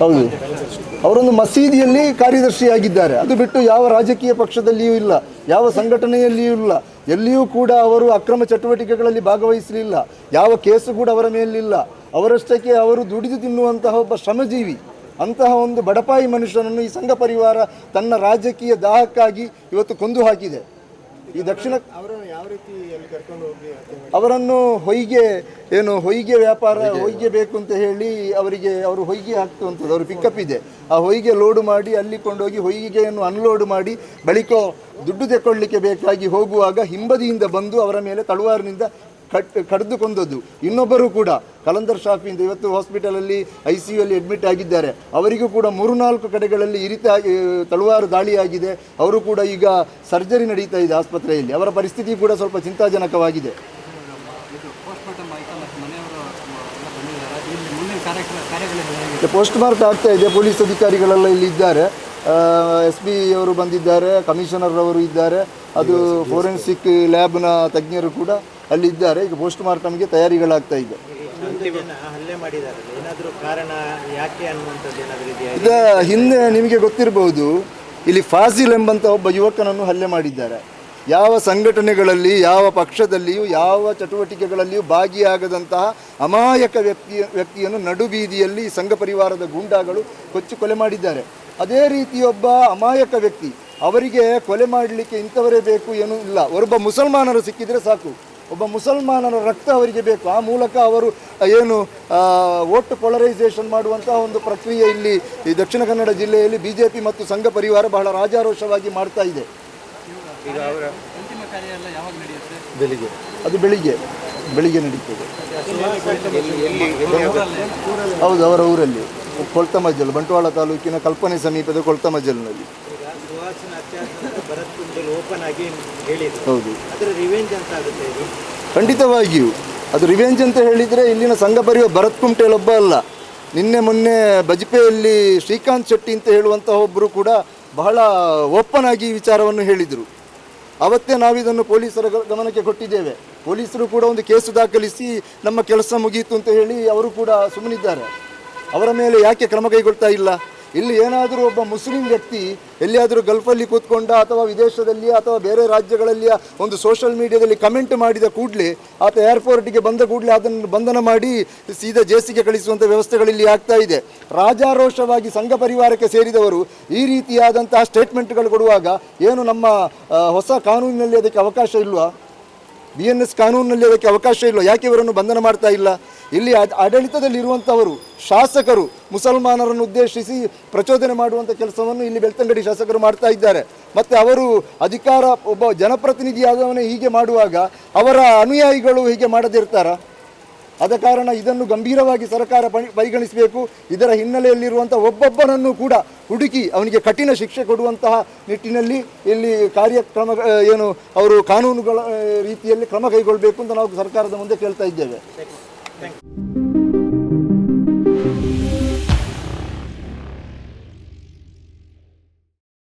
ಹೌದು. ಅವರೊಂದು ಮಸೀದಿಯಲ್ಲಿ ಕಾರ್ಯದರ್ಶಿಯಾಗಿದ್ದಾರೆ. ಅದು ಬಿಟ್ಟು ಯಾವ ರಾಜಕೀಯ ಪಕ್ಷದಲ್ಲಿಯೂ ಇಲ್ಲ, ಯಾವ ಸಂಘಟನೆಯಲ್ಲಿಯೂ ಇಲ್ಲ, ಎಲ್ಲಿಯೂ ಕೂಡ ಅವರು ಅಕ್ರಮ ಚಟುವಟಿಕೆಗಳಲ್ಲಿ ಭಾಗವಹಿಸಲಿಲ್ಲ, ಯಾವ ಕೇಸು ಕೂಡ ಅವರ ಮೇಲಿಲ್ಲ. ಅವರಷ್ಟಕ್ಕೆ ಅವರು ದುಡಿದು ತಿನ್ನುವಂತಹ ಒಬ್ಬ ಶ್ರಮಜೀವಿ, ಅಂತಹ ಒಂದು ಬಡಪಾಯಿ ಮನುಷ್ಯನನ್ನು ಈ ಸಂಘ ಪರಿವಾರ ತನ್ನ ರಾಜಕೀಯ ದಾಹಕ್ಕಾಗಿ ಇವತ್ತು ಕೊಂದು ಹಾಕಿದೆ. ಈ ದಕ್ಷಿಣ ಅವರನ್ನು ಯಾವ ರೀತಿ ಅಲ್ಲಿ ಕರ್ಕೊಂಡು ಹೋಗಿ ಅವರನ್ನು ಹೊಯ್ಗೆ ಏನು ಹೊಯ್ಗೆ ವ್ಯಾಪಾರ ಹೊಯ್ಗೆ ಬೇಕು ಅಂತ ಹೇಳಿ ಅವರಿಗೆ ಅವರು ಹೊಯ್ಗೆ ಹಾಕ್ತುವಂಥದ್ದು ಅವರು ಪಿಕಪ್ ಇದೆ. ಆ ಹೊಯ್ಗೆ ಲೋಡ್ ಮಾಡಿ ಅಲ್ಲಿ ಕೊಂಡೋಗಿ ಹೊಯ್ಗೆಯನ್ನು ಅನ್ಲೋಡ್ ಮಾಡಿ ಬಳಿಕ ದುಡ್ಡು ತೆಕ್ಕೊಳ್ಳಿಕ್ಕೆ ಬೇಕಾಗಿ ಹೋಗುವಾಗ ಹಿಂಬದಿಯಿಂದ ಬಂದು ಅವರ ಮೇಲೆ ತಳುವಾರಿನಿಂದ ಕಟ್ ಕಡಿದು ಕೊಂದದ್ದು. ಇನ್ನೊಬ್ಬರು ಕೂಡ ಕಲಂದರ್ ಶಾಫಿಯಿಂದ ಇವತ್ತು ಹಾಸ್ಪಿಟಲಲ್ಲಿ ಐ ಸಿ ಯುಲ್ಲಿ ಅಡ್ಮಿಟ್ ಆಗಿದ್ದಾರೆ. ಅವರಿಗೂ ಕೂಡ ಮೂರು ನಾಲ್ಕು ಕಡೆಗಳಲ್ಲಿ ಇರಿತ ತಳುವಾರು ದಾಳಿಯಾಗಿದೆ. ಅವರು ಕೂಡ ಈಗ ಸರ್ಜರಿ ನಡೀತಾ ಇದೆ ಆಸ್ಪತ್ರೆಯಲ್ಲಿ. ಅವರ ಪರಿಸ್ಥಿತಿ ಕೂಡ ಸ್ವಲ್ಪ ಚಿಂತಾಜನಕವಾಗಿದೆ. ಪೋಸ್ಟ್ ಮಾರ್ಕ್ ಆಗ್ತಾ ಇದೆ ಪೊಲೀಸ್ ಅಧಿಕಾರಿಗಳೆಲ್ಲ ಇಲ್ಲಿ ಇದ್ದಾರೆ ಎಸ್ ಪಿ ಅವರು ಬಂದಿದ್ದಾರೆ ಕಮಿಷನರ್ ಅವರು ಇದ್ದಾರೆ ಅದು ಫೋರೆನ್ಸಿಕ್ ಲ್ಯಾಬ್ನ ತಜ್ಞರು ಕೂಡ ಅಲ್ಲಿ ಇದ್ದಾರೆ ಈಗ ಪೋಸ್ಟ್ ಮಾರ್ಟಮ್ಗೆ ತಯಾರಿಗಳಾಗ್ತಾ ಇದೆ. ಹಿಂದೆ ನಿಮಗೆ ಗೊತ್ತಿರಬಹುದು ಇಲ್ಲಿ ಫಾಸಿಲ್ ಎಂಬಂತ ಒಬ್ಬ ಯುವಕನನ್ನು ಹಲ್ಲೆ ಮಾಡಿದ್ದಾರೆ. ಯಾವ ಸಂಘಟನೆಗಳಲ್ಲಿ ಯಾವ ಪಕ್ಷದಲ್ಲಿಯೂ ಯಾವ ಚಟುವಟಿಕೆಗಳಲ್ಲಿಯೂ ಭಾಗಿಯಾಗದಂತಹ ಅಮಾಯಕ ವ್ಯಕ್ತಿಯ ವ್ಯಕ್ತಿಯನ್ನು ನಡುಬೀದಿಯಲ್ಲಿ ಸಂಘ ಪರಿವಾರದ ಗೂಂಡಾಗಳು ಕೊಚ್ಚಿ ಕೊಲೆ ಮಾಡಿದ್ದಾರೆ. ಅದೇ ರೀತಿಯೊಬ್ಬ ಅಮಾಯಕ ವ್ಯಕ್ತಿ ಅವರಿಗೆ ಕೊಲೆ ಮಾಡಲಿಕ್ಕೆ ಇಂಥವರೇ ಬೇಕು ಏನೂ ಇಲ್ಲ. ಒಬ್ಬ ಮುಸಲ್ಮಾನರು ಸಿಕ್ಕಿದರೆ ಸಾಕು. ಒಬ್ಬ ಮುಸಲ್ಮಾನರ ರಕ್ತ ಅವರಿಗೆ ಬೇಕು. ಆ ಮೂಲಕ ಅವರು ಏನು ವೋಟ್ ಪೊಲರೈಸೇಷನ್ ಮಾಡುವಂತಹ ಒಂದು ಪ್ರಕ್ರಿಯೆ ಇಲ್ಲಿ ಈ ದಕ್ಷಿಣ ಕನ್ನಡ ಜಿಲ್ಲೆಯಲ್ಲಿ ಬಿ ಜೆ ಪಿ ಮತ್ತು ಸಂಘ ಪರಿವಾರ ಬಹಳ ರಾಜಾರೋಷವಾಗಿ ಮಾಡ್ತಾ ಇದೆ. ಬೆಳಿಗ್ಗೆ. ಅದು ಬೆಳಿಗ್ಗೆ. ಬೆಳಿಗ್ಗೆ ನಡೀತದೆ. ಹೌದು ಅವರ ಊರಲ್ಲಿ. ಕೊಳ್ತಮಜಲ್ ಬಂಟ್ವಾಳ ತಾಲೂಕಿನ ಕಲ್ಪನೆ ಸಮೀಪದ ಕೊಳ್ತಮಜ್ಜಲ್ನಲ್ಲಿ ಈಗ ಸುಹಾಸಿನ ಅತ್ಯಾಚಾರ ಭರತ್ ಕುಂಡಲ್ ಓಪನ್ ಆಗಿ ಹೇಳಿದ್ರು. ಹೌದು. ಅದರ ರಿವೆಂಜ್ ಅಂತ ಆಗುತ್ತೆ ಇದು. ಖಂಡಿತವಾಗಿಯೂ. ಅದು ರಿವೆಂಜ್ ಅಂತ ಹೇಳಿದರೆ ಇಲ್ಲಿನ ಸಂಘ ಬರೆಯುವ ಭರತ್ ಕುಮಟೇಲೊಬ್ಬ ಅಲ್ಲ. ನಿನ್ನೆ ಮೊನ್ನೆ ಬಜಪೆಯಲ್ಲಿ ಶ್ರೀಕಾಂತ್ ಶೆಟ್ಟಿ ಅಂತ ಹೇಳುವಂತಹ ಒಬ್ಬರು ಕೂಡ ಬಹಳ ಓಪನ್ ಆಗಿ ಈ ವಿಚಾರವನ್ನು ಹೇಳಿದರು. ಅವತ್ತೇ ನಾವಿದನ್ನು ಪೊಲೀಸರ ಗಮನಕ್ಕೆ ಕೊಟ್ಟಿದ್ದೇವೆ. ಪೊಲೀಸರು ಕೂಡ ಒಂದು ಕೇಸು ದಾಖಲಿಸಿ ನಮ್ಮ ಕೆಲಸ ಮುಗಿಯಿತು ಅಂತ ಹೇಳಿ ಅವರು ಕೂಡ ಸುಮ್ಮನಿದ್ದಾರೆ. ಅವರ ಮೇಲೆ ಯಾಕೆ ಕ್ರಮ ಕೈಗೊಳ್ತಾ ಇಲ್ಲ? ಇಲ್ಲಿ ಏನಾದರೂ ಒಬ್ಬ ಮುಸ್ಲಿಂ ವ್ಯಕ್ತಿ ಎಲ್ಲಿಯಾದರೂ ಗಲ್ಫಲ್ಲಿ ಕೂತ್ಕೊಂಡ ಅಥವಾ ವಿದೇಶದಲ್ಲಿ ಅಥವಾ ಬೇರೆ ರಾಜ್ಯಗಳಲ್ಲಿಯ ಒಂದು ಸೋಷಿಯಲ್ ಮೀಡಿಯಾದಲ್ಲಿ ಕಮೆಂಟ್ ಮಾಡಿದ ಕೂಡಲೇ ಆತ ಏರ್ಪೋರ್ಟ್ಗೆ ಬಂದ ಕೂಡಲೇ ಅದನ್ನು ಬಂಧನ ಮಾಡಿ ಸೀದಾ ಜೇಸಿಗೆ ಕಳಿಸುವಂಥ ವ್ಯವಸ್ಥೆಗಳಿಲ್ಲಿ ಆಗ್ತಾ ಇದೆ. ರಾಜಾರೋಷವಾಗಿ ಸಂಘ ಪರಿವಾರಕ್ಕೆ ಸೇರಿದವರು ಈ ರೀತಿಯಾದಂತಹ ಸ್ಟೇಟ್ಮೆಂಟ್ಗಳು ಕೊಡುವಾಗ ಏನು ನಮ್ಮ ಹೊಸ ಕಾನೂನಿನಲ್ಲಿ ಅದಕ್ಕೆ ಅವಕಾಶ ಇಲ್ವಾ? ಬಿ ಎನ್ ಎಸ್ ಕಾನೂನಿನಲ್ಲಿ ಅದಕ್ಕೆ ಅವಕಾಶ ಇಲ್ಲ. ಯಾಕೆ ಇವರನ್ನು ಬಂಧನ ಮಾಡ್ತಾ ಇಲ್ಲ? ಇಲ್ಲಿ ಆಡ- ಆಡಳಿತದಲ್ಲಿರುವಂಥವರು ಶಾಸಕರು, ಮುಸಲ್ಮಾನರನ್ನು ಉದ್ದೇಶಿಸಿ ಪ್ರಚೋದನೆ ಮಾಡುವಂಥ ಕೆಲಸವನ್ನು ಇಲ್ಲಿ ಬೆಳ್ತಂಗಡಿ ಶಾಸಕರು ಮಾಡ್ತಾ ಇದ್ದಾರೆ. ಮತ್ತು ಅವರು ಅಧಿಕಾರ, ಒಬ್ಬ ಜನಪ್ರತಿನಿಧಿಯಾದವನೇ ಹೀಗೆ ಮಾಡುವಾಗ ಅವರ ಅನುಯಾಯಿಗಳು ಹೀಗೆ ಮಾಡದಿರ್ತಾರಾ ಆದ ಕಾರಣ ಇದನ್ನು ಗಂಭೀರವಾಗಿ ಸರ್ಕಾರ ಪರಿ- ಪರಿಗಣಿಸಬೇಕು. ಇದರ ಹಿನ್ನೆಲೆಯಲ್ಲಿರುವಂಥ ಒಬ್ಬೊಬ್ಬನನ್ನು ಕೂಡ ಹುಡುಕಿ ಅವನಿಗೆ ಕಠಿಣ ಶಿಕ್ಷೆ ಕೊಡುವಂತಹ ನಿಟ್ಟಿನಲ್ಲಿ ಇಲ್ಲಿ ಕಾರ್ಯಕ್ರಮ ಏನು ಅವರು ಕಾನೂನುಗಳ ರೀತಿಯಲ್ಲಿ ಕ್ರಮ ಕೈಗೊಳ್ಳಬೇಕು ಅಂತ ನಾವು ಸರ್ಕಾರದ ಮುಂದೆ ಕೇಳ್ತಾ ಇದ್ದೇವೆ.